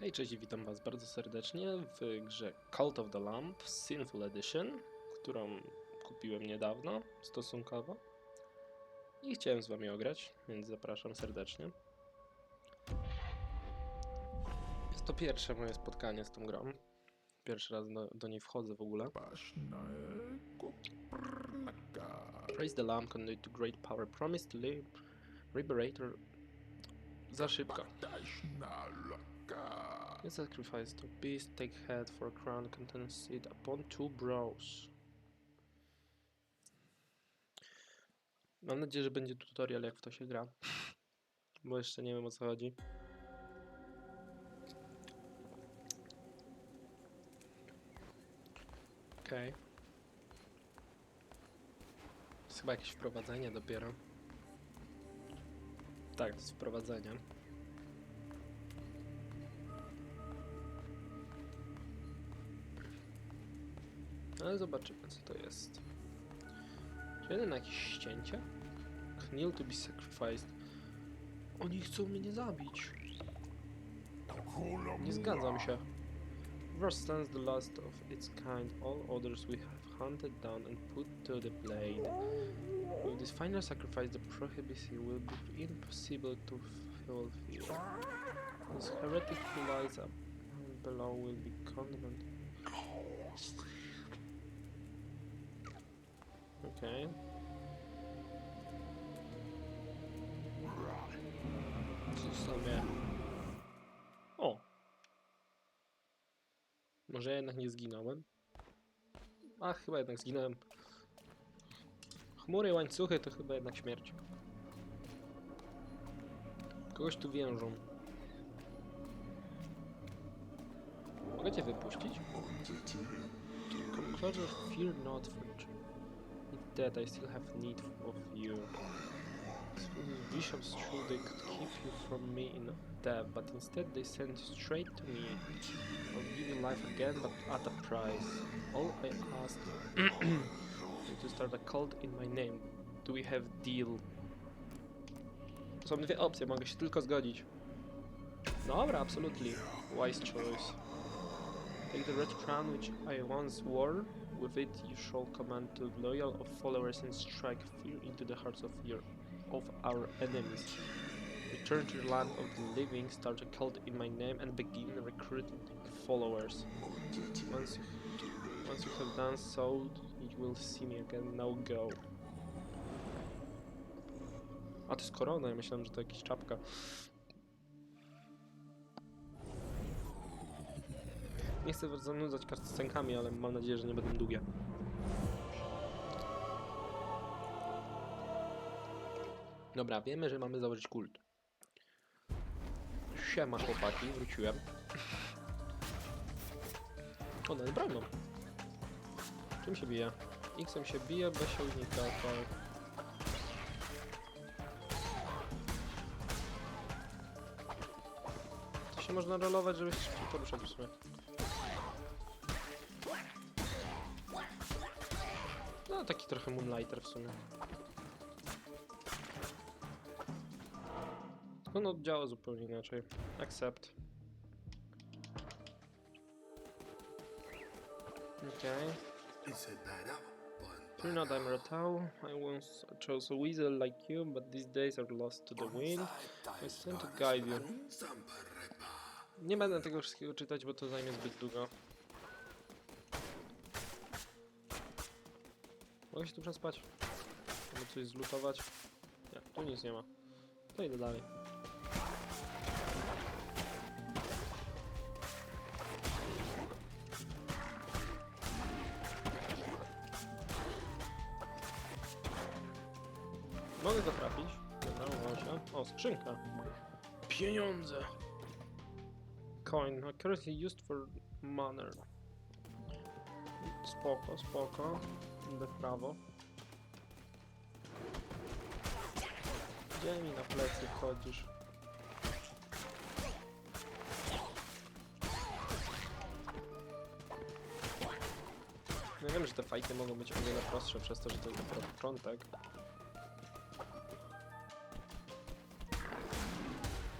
Hej, cześć witam was bardzo serdecznie w grze Cult of the Lamp Sinful Edition, którą kupiłem niedawno, stosunkowo. I chciałem z wami ograć, więc zapraszam serdecznie. Jest to pierwsze moje spotkanie z tą grą. Pierwszy raz do, do niej wchodzę w ogóle. Praise the Lamp, conduit to great power, promise to Liberator. Za szybko. You sacrifice to beast, take head for crown, content seed upon two brows. Mam nadzieję, że będzie tutorial jak w to się gra. Bo jeszcze nie wiem o co chodzi. Okej. Okay. Jest chyba jakieś wprowadzenie dopiero. Tak, to jest wprowadzenie. Ale zobaczymy co to jest. Czy jeden jakieś ścięcie? Kneel to be sacrificed. Oni chcą mnie zabić. Nie zgadzam się. Where stands the last of its kind, all others we have hunted down and put to the blade. With this final sacrifice, the prohibition will be impossible to fulfill. This heretic who lies up below will be condemned. Okej. Co sobie... O! Może ja jednak nie zginąłem? A, chyba jednak zginąłem. Chmury, łańcuchy to chyba jednak śmierć. Kogoś tu więżą. Mogę cię wypuścić? Closer, fear not, for If dead, I still have need of you. Bishops true they could keep you from me in death, but instead they sent you straight to me. I'll give you life again, but at a price. All I ask is to start a cult in my name. Do we have deal? Są dwie opcje, mogę się tylko zgodzić. Dobra, absolutely. Wise choice. Take the red crown which I once wore. With it you shall command to loyal of followers and strike fear into the hearts of your of our enemies. Return to the land of the living, start a cult in my name, and begin recruiting followers. Once you, once you have done so, you will see me again. Now go. A to jest korona, ja myślałem, że to jakaś czapka. Nie chcę was zanudzać kartcenkami, ale mam nadzieję, że nie będą długie. Dobra, wiemy, że mamy założyć kult. Siema chłopaki, wróciłem. O, no bronią. Czym się bije? X-em się bije, B się unika, tak. Się można rolować, żeby się szybciej poruszać w sumie. No, taki trochę Moonlighter w sumie. Tylko no, działa zupełnie inaczej. Accept. Okay. Up, but You're not Ratau. I once chose a weasel like you, but these days are lost to the wind. I sent to guide you. Nie będę tego wszystkiego czytać, bo to zajmie zbyt długo. Mogę się tu przespać? Albo coś zlutować? Nie, tu nic nie ma. To idę dalej. Mogę go trafić. Dobra, się. O, skrzynka. Pieniądze. Coin. A currency used for manner. Spoko, spoko. Idę w prawo. Gdzie mi na plecy chodzisz? Ja wiem, że te fajty mogą być o wiele prostsze przez to, że to jest dopiero początek.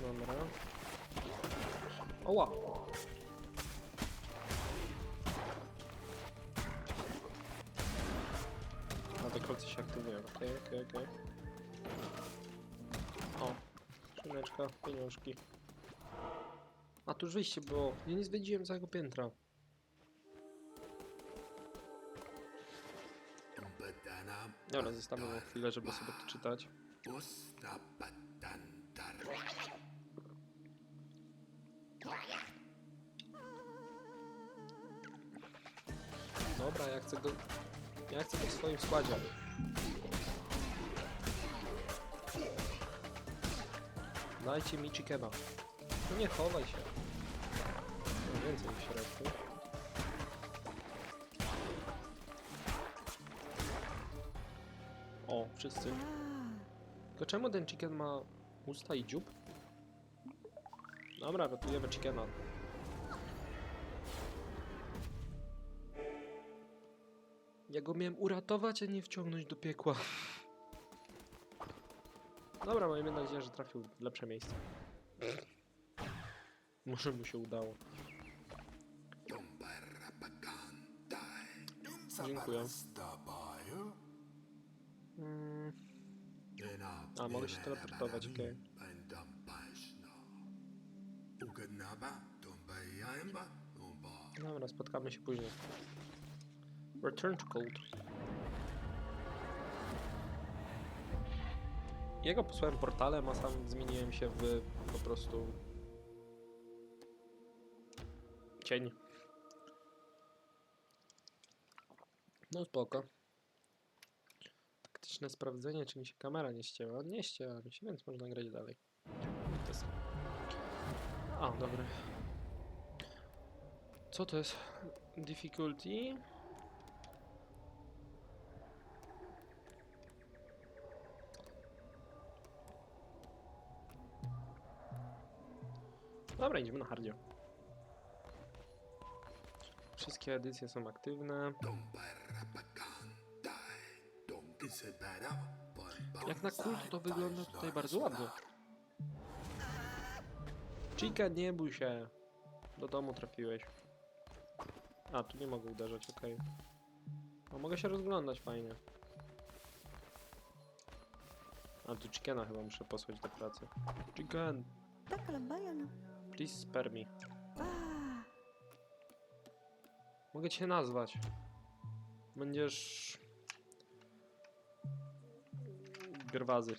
Dobra. Oła! się aktywują. Okej, okay, okej, okay, okej. Okay. O, skrzyneczka, pieniążki. A tu już wyjście było. Ja nie zwiedziłem całego piętra. Dobra, zostawiam na chwilę, żeby sobie to czytać. Dobra, ja chcę go... Ja chcę go w swoim składzie. Dajcie mi chickena. No nie chowaj się. No więcej w środku. O, wszyscy. Tylko czemu ten chicken ma usta i dziób? Dobra, ratujemy chickena. Ja go miałem uratować, a nie wciągnąć do piekła. Dobra, miejmy nadzieję, że trafił w lepsze miejsce. Może mu się udało. Dziękuję. Mm, a, mogę się teleportować, okej. Dobra, spotkamy się później. Return to Cold. Jego posłałem portalem, a sam zmieniłem się w po prostu cień. No spoko. Taktyczne sprawdzenie, czy mi się kamera nie ścięła. Nie ścięła mi się, więc można grać dalej. To jest... A, dobry. Co to jest? Difficulty? Dobra, idziemy na hardzie. Wszystkie edycje są aktywne. Jak na kult to wygląda tutaj bardzo ładnie. Chica, nie bój się. Do domu trafiłeś. A, tu nie mogę uderzać, okej. A mogę się rozglądać fajnie. A tu chickena chyba muszę posłać do pracy. Chicken, Takalambaya please spare me. Ah, Mogę cię nazwać. Będziesz... Gerwazy.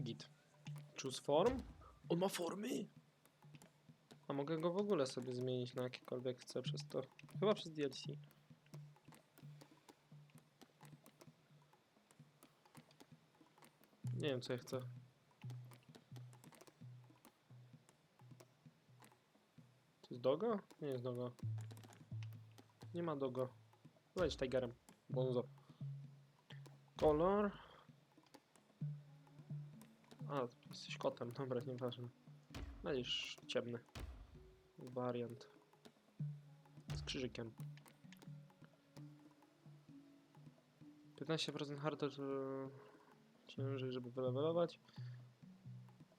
Git. Choose form? On ma formy? A mogę go w ogóle sobie zmienić na jakiekolwiek chcę przez to. Chyba przez DLC. Nie wiem co ja chcę. Jest dogo? Nie jest dogo. Nie ma dogo. Leć Tigerem. Bonzo. Kolor. A, jesteś kotem. Dobra, nieważne. Będziesz ciemny. Wariant. Z krzyżykiem. 15% harder ciężej, żeby wylewelować.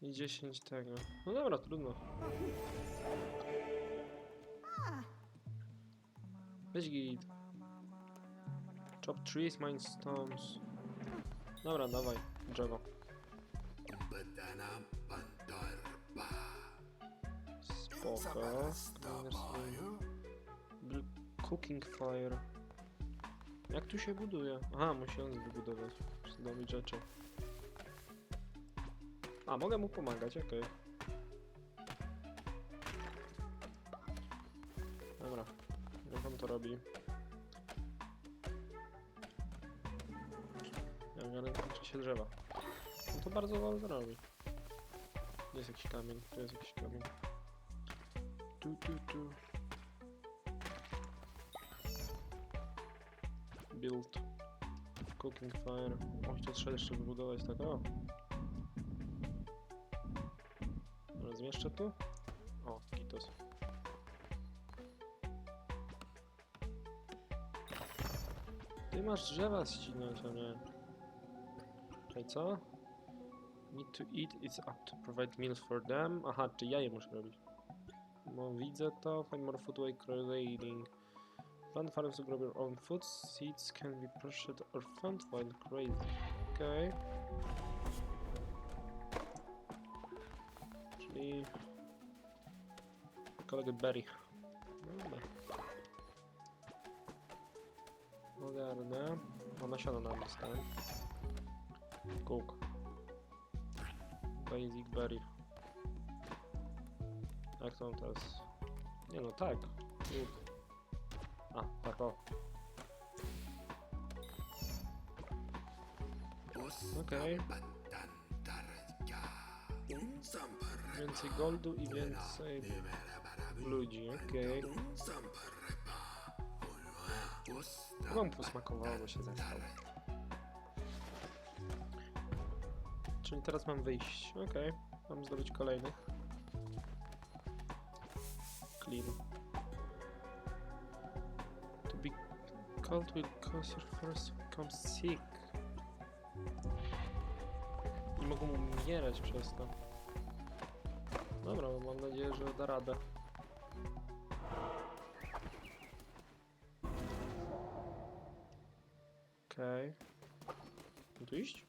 I 10 tego. No dobra, trudno. Weź git. Chop trees, mine stones. Dobra, dawaj, drzewo. Spoko. Cooking fire. Jak tu się buduje? Aha, musi on wybudować. Zrobić rzeczy. A, mogę mu pomagać, okej. Dobra, robi? Kończy się drzewa. No to bardzo wolno robi. Tu jest jakiś kamień, tu jest jakiś kamień. Tu, tu, tu. Build. Cooking fire. Oj, to trzeba jeszcze wybudować tak, o. Rozmieszczę tu? O, gitos. Masz drzewa ścinać, a nie. Czekaj, co? Need to eat, it's up to provide meals for them. Aha, czy ja je muszę robić. No widzę to. Find more food while creating. Plant farms to grow your own food. Seeds can be purchased or found while grazing. Okej. Czyli... Kolegę berry. Ogarnę. O, nasiona nam dostałem. Cook. Basic berry. Jak to mam teraz? Nie no, tak. Cook. A, tak o. Okej. Więcej goldu i więcej ludzi, okej. Wam posmakowało, bo się zachciało. Czyli teraz mam wyjść, okej. Mam zdobyć kolejnych. Clean. To be cold will cause your forest to become sick. Nie mogą umierać przez to. Dobra, no mam nadzieję, że da radę. Iść?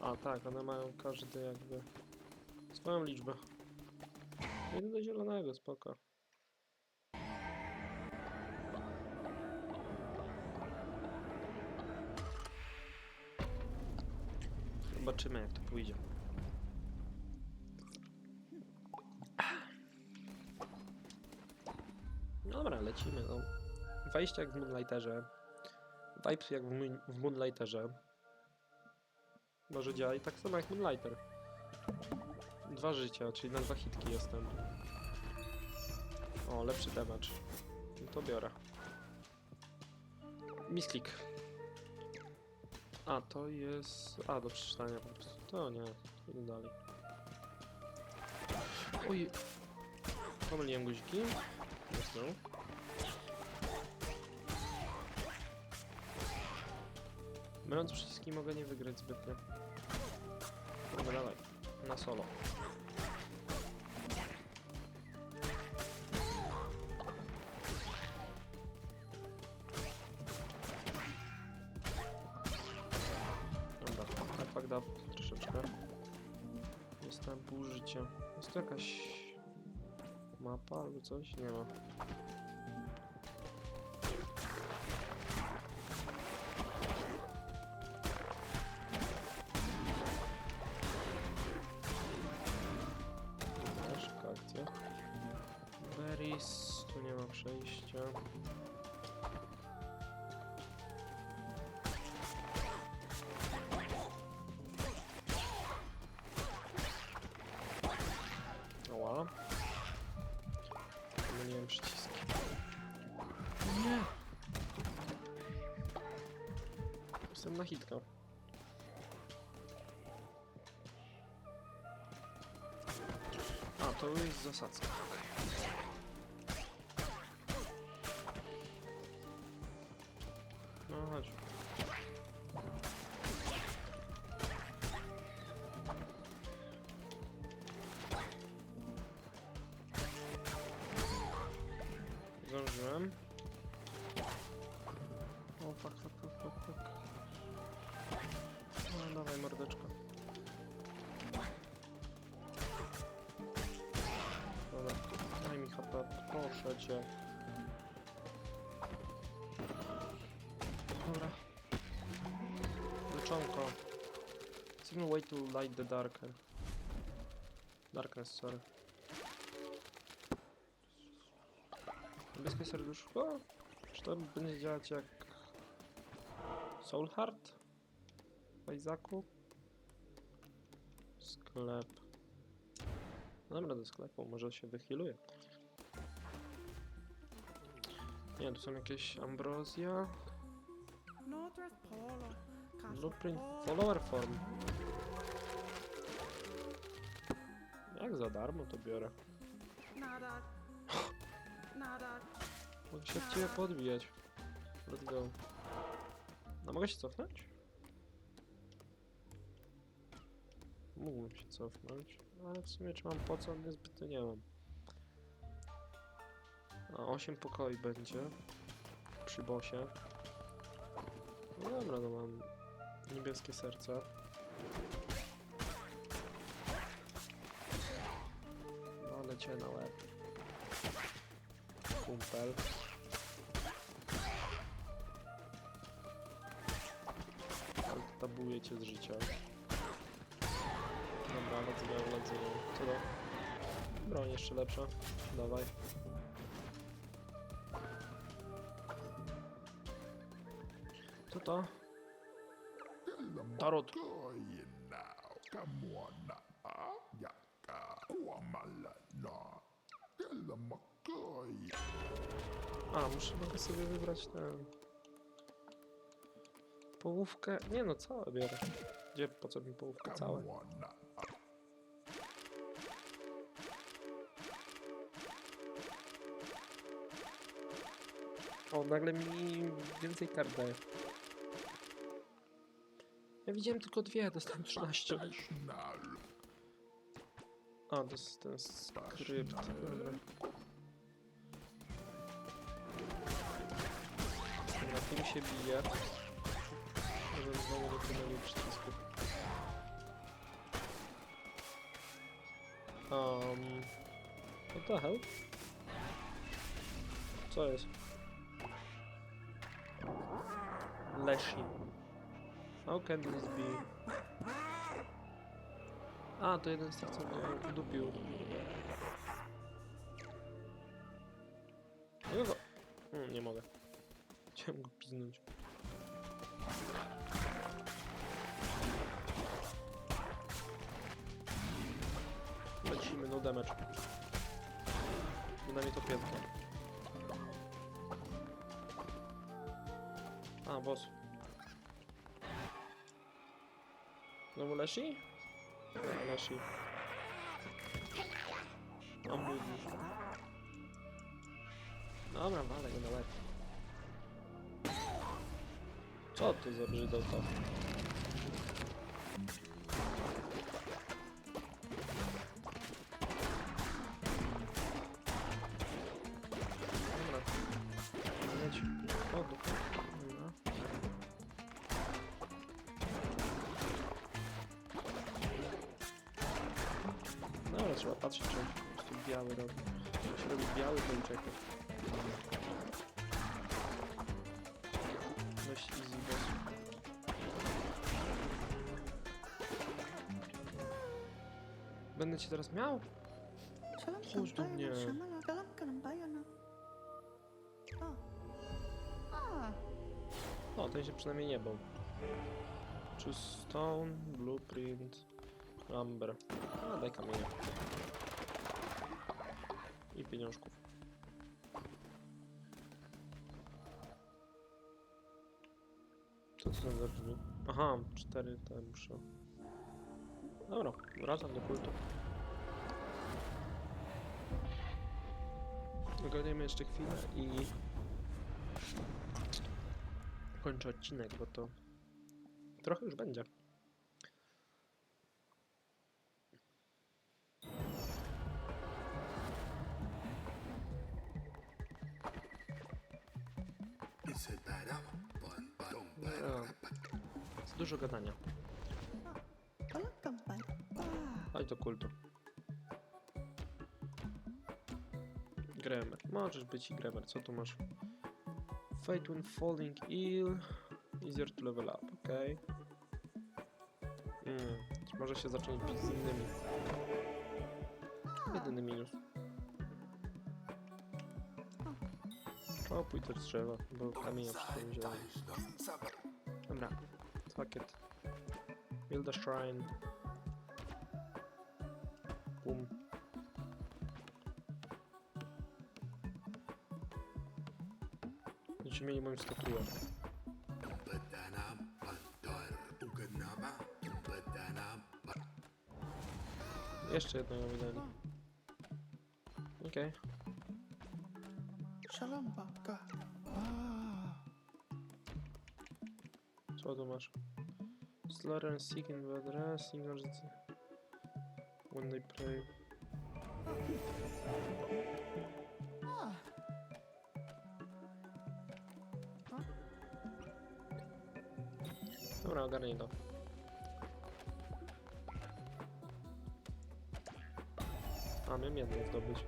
A tak, one mają każdy jakby swoją liczbę. Jeden do zielonego, spoko. Zobaczymy jak to pójdzie. Dobra, lecimy. No. Wejście jak w Moonlighterze. Vibes jak w Moonlighterze. Może działa i tak samo jak Moonlighter. Dwa życia, czyli na dwa hitki jestem. O, lepszy damage. No to biorę. Misklik. A, to jest... A, do przeczytania po prostu. To nie, idę dalej. Oj. Pomyliłem guziki. Jasno. Myląc przyciski mogę nie wygrać zbytnio. Dobra, dawaj. Na solo. Dobra, tak fucked up troszeczkę. Dostałem pół życia. Jest to jakaś mapa albo coś? Nie ma. Berries, tu nie ma przejścia. Oła. Pomyliłem przyciski. Nie! Jestem na hitka. A, to jest zasadzka. No cię. Dobra. Leczonko. Signal way to light the darker. Darkness, sorry. Niebieskie serduszko? Czy to będzie działać jak Soul Heart? Isaacu? Sklep. Dobra, do sklepu, może się wychiluje. Nie, tu są jakieś ambrozja. Blueprint follower form. Jak za darmo to biorę. Mogę się od ciebie podbijać. Let's go. No mogę się cofnąć? Mógłbym się cofnąć, ale w sumie czy mam po co? Niezbyt nie mam. A 8 pokoi będzie przy bosie. No dobra, no mam niebieskie serce. No lecie na łeb. Kumpel. Ale tabuję cię z życia. Dobra, lecimy, lecimy. Co to? Broń jeszcze lepsza. Dawaj. To? Tarot. A, muszę sobie wybrać ten. Połówkę. Nie no, całe biorę. Gdzie po co mi połówkę całe? O, nagle mi więcej kart daje. Ja widziałem tylko dwie, dostałem 13. A, to jest ten skrypt. Na tym się bije. Żebym znowu nie pomylił przycisków. Um, what the hell? Co jest? Leshi. How can this be? A, to jeden z tych, co mnie udupił. No go... Mm, nie mogę. Chciałem go piznąć. Lecimy, no damage. Przynajmniej to piętno. A, boss. Znowu Leshi? Nie, Leshi. On budzi. Dobra, walę go na łeb. Co to za brzydota? Uciekaj. Dość easy boss. Będę cię teraz miał? Chodź do mnie. Samala dalam kanambayana. O. A. O, ten się przynajmniej nie bał. Czy stone, blueprint, lumber. A, daj kamienia. I pieniążków. To za drzwi? Aha, cztery te muszę. Dobra, wracam do kultu. Ogarniemy jeszcze chwilę i kończę odcinek, bo to trochę już będzie. It's a bad No, jest dużo gadania. Kampay. Ah. Chodź do kultu. Grammar. Możesz być i grammar. Co tu masz? Fight when falling ill. Easier to level up. Okej. Mm. Może się zacząć bić z innymi. Jedyny minus. O, pójdę z drzewa, bo kamienia wszystko wziąłem. Dobra. Fuck it. Build a shrine. Bum. Będziecie mieli moją statuę. Jeszcze jedną ją wydali. Okej. Salam baka. Co tu masz? Slaughter and seeking the address, when they play. Ah. Dobra, ogarnij to. A, miałem jedną zdobyć.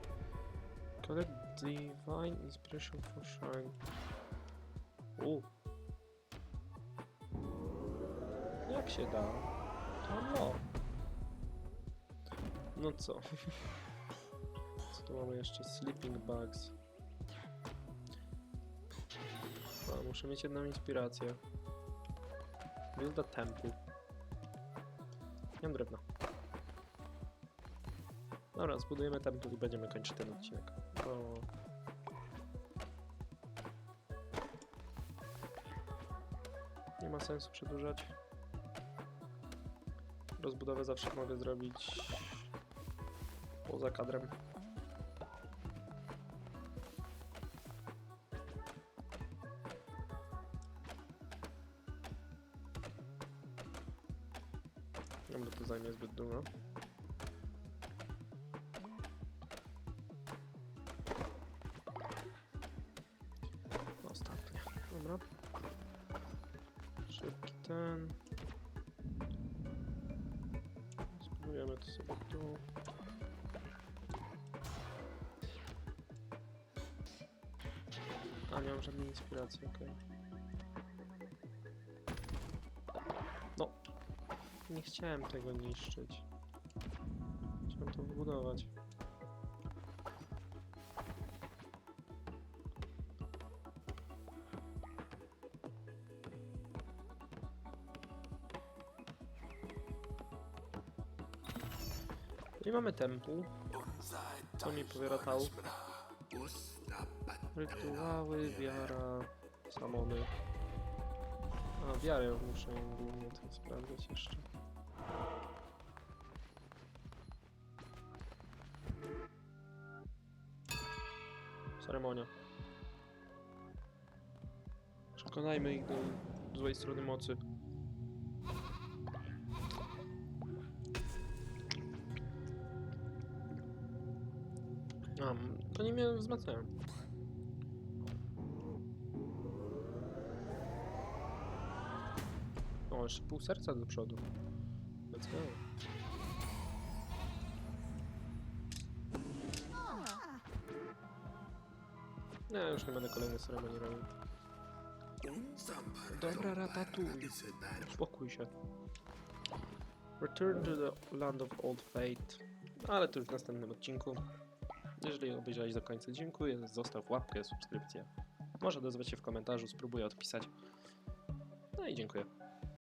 Collect Divine Inspiration for Shine. U. Jak się da? No. No co? Co tu mamy jeszcze? Sleeping Bugs. A, muszę mieć jedną inspirację. Build a temple. Nie mam drewna. Dobra, zbudujemy temple i będziemy kończyć ten odcinek. Bo... Nie ma sensu przedłużać. Rozbudowę zawsze mogę zrobić poza kadrem. No bo to zajmie zbyt dużo. Nie mam żadnej inspiracji, okej. No, nie chciałem tego niszczyć. Chciałem to wybudować. I mamy temple. Co mi powie Ratał? Rytuały, wiara, samony. A, wiarę muszę głównie to sprawdzać jeszcze. Ceremonia. Przekonajmy ich do złej strony mocy. A, to nie mnie wzmacniają. Jeszcze pół serca do przodu. Let's go. Nie, już nie będę kolejnej ceremonii robił. Dobra, ratatuj. Spokój się. Return to the Land of Old Fate. Ale to już w następnym odcinku. Jeżeli obejrzałeś do końca, dziękuję. Zostaw łapkę, subskrypcję. Może odezwać się w komentarzu, spróbuję odpisać. No i dziękuję.